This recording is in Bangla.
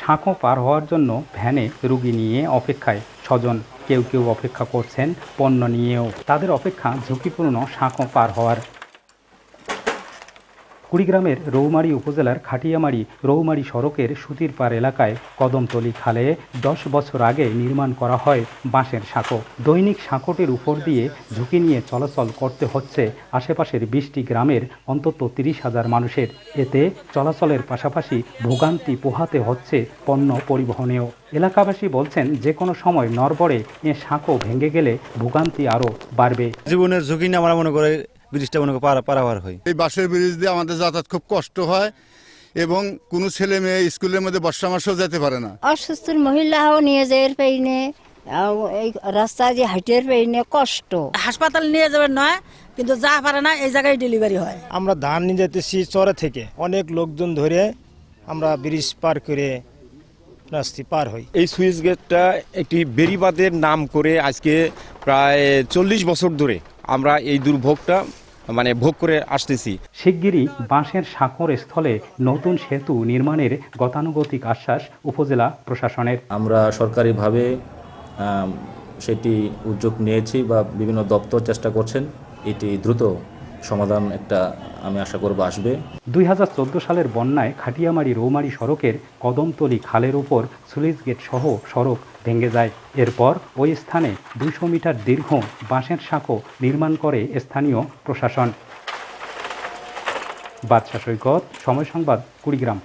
সাঁকো পার হওয়ার জন্য ভ্যানে রুগী নিয়ে অপেক্ষায় স্বজন কেউ কেউ অপেক্ষা করছেন পণ্য নিয়েও। তাদের অপেক্ষা ঝুঁকিপূর্ণ শাঁখো পার হওয়ার। কুড়িগ্রামের রৌমারী উপজেলার খাটিয়ামারি রৌমারী সড়কের সুতিরপাড় এলাকায় কদমতলি খালে দশ বছর আগে নির্মাণ করা হয় বাঁশের সাঁকো। দৈনিক সাঁকোটির উপর দিয়ে ঝুঁকি নিয়ে চলাচল করতে হচ্ছে আশেপাশের বিশটি গ্রামের অন্তত তিরিশ হাজার মানুষের। এতে চলাচলের পাশাপাশি ভোগান্তি পোহাতে হচ্ছে পণ্য পরিবহনেও। এলাকাবাসী বলছেন যে কোনো সময় নরবরে এ সাঁকো ভেঙে গেলে ভোগান্তি আরও বাড়বে। জীবনের ঝুঁকি নিয়ে আমরা মনে করে ব্রিজটা মনে করে পারা পারাবার হয়। এই বাসের ব্রিজ দিয়ে আমাদের যাতায়াত খুব কষ্ট হয় এবং কোনো ছেলে মেয়ে স্কুলের মধ্যে বর্ষা মাসেও যেতে পারে না। অসুস্থ মহিলাও নিয়ে যায় পেইনে এই রাস্তা দিয়ে হাইটের পেইনে কষ্ট। হাসপাতাল নিয়ে যাবেন নয় কিন্তু যা পারে না এই জায়গায় ডেলিভারি হয়। আমরা ধান নিয়ে যেতেছি চরে থেকে। অনেক লোকজন ধরে আমরা ব্রিজ পার করে রাস্তি পার হই। এই সুইচ গেটটা একটি বেরিবাদের নাম করে আজকে প্রায় চল্লিশ বছর ধরে আমরা এই দুর্ভোগটা মানে ভোগ করে আসতেছি। শিগগিরই বাঁশের সাঁকোর স্থলে নতুন সেতু নির্মাণের গতানুগতিক আশ্বাস উপজেলা প্রশাসনের। আমরা সরকারিভাবে সেটি উদ্যোগ নিয়েছি বা বিভিন্ন দপ্তর চেষ্টা করছেন। এটি দ্রুত সমাধান একটা আমি আশা করব আসবে। দুই হাজার চোদ্দ সালের বন্যায় খাটিয়ামারি রৌমারি সড়কের কদমতলি খালের উপর সুইচ গেট সহ সড়ক ভেঙে যায়। এরপর ওই স্থানে দুশো মিটার দীর্ঘ বাঁশের সাঁকো নির্মাণ করে স্থানীয় প্রশাসন। বাদশা সৈকত, সময় সংবাদ, কুড়িগ্রাম।